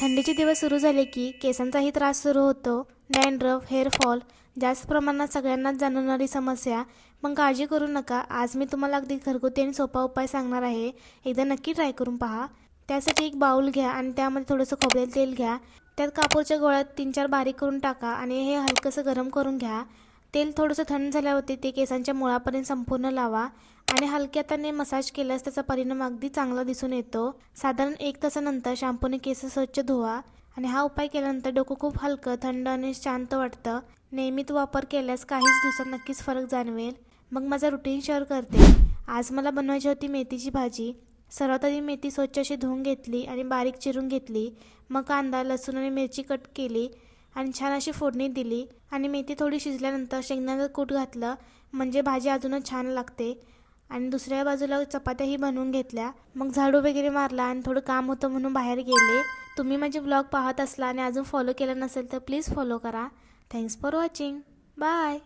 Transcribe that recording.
थंडीचे दिवस सुरू झाले की केसांचाही त्रास सुरू होतो. डॅन्ड्रफ हेअरफॉल जास्त प्रमाणात सगळ्यांनाच जाणवणारी समस्या. पण काळजी करू नका आज मी तुम्हाला अगदी घरगुती आणि सोपा उपाय सांगणार आहे. एकदा नक्की ट्राय करून पहा. त्यासाठी एक बाऊल घ्या आणि त्यामध्ये थोडंसं खोबरेल तेल घ्या. त्यात कापूरच्या गोळ्यात तीन चार बारीक करून टाका आणि हे हलकंसं गरम करून घ्या. तेल थोडंसं थंड झाल्यावरती ते केसांच्या मुळापर्यंत संपूर्ण लावा. आणि हलक्या हाताने मसाज केल्यास त्याचा परिणाम अगदी चांगला दिसून येतो. साधारण एक तासानंतर शॅम्पूने केस स्वच्छ धुवा आणि हा उपाय केल्यानंतर डोकं खूप हलकं थंड आणि शांत वाटतं. नियमित वापर केल्यास काहीच दिवसात नक्कीच फरक जाणवेल. मग माझा रुटीन शेअर करते. आज मला बनवायची होती मेथीची भाजी. सर्वात आधी मेथी स्वच्छ अशी धुवून घेतली आणि बारीक चिरून घेतली. मग कांदा लसूण आणि मिरची कट केली आणि छान अशी फोडणी दिली. आणि मेथी थोडी शिजल्यानंतर शेंगदाण्याचं कूट घातलं. म्हणजे भाजी अजूनच छान लागते. आणि दुसऱ्या बाजूला चपात्याही बनवून घेतल्या. मग झाडू वगैरे मारला आणि थोडं काम होतं म्हणून बाहेर गेले. तुम्ही माझे ब्लॉग पाहत असला आणि अजून फॉलो केलं नसेल तर प्लीज फॉलो करा. Thanks for watching bye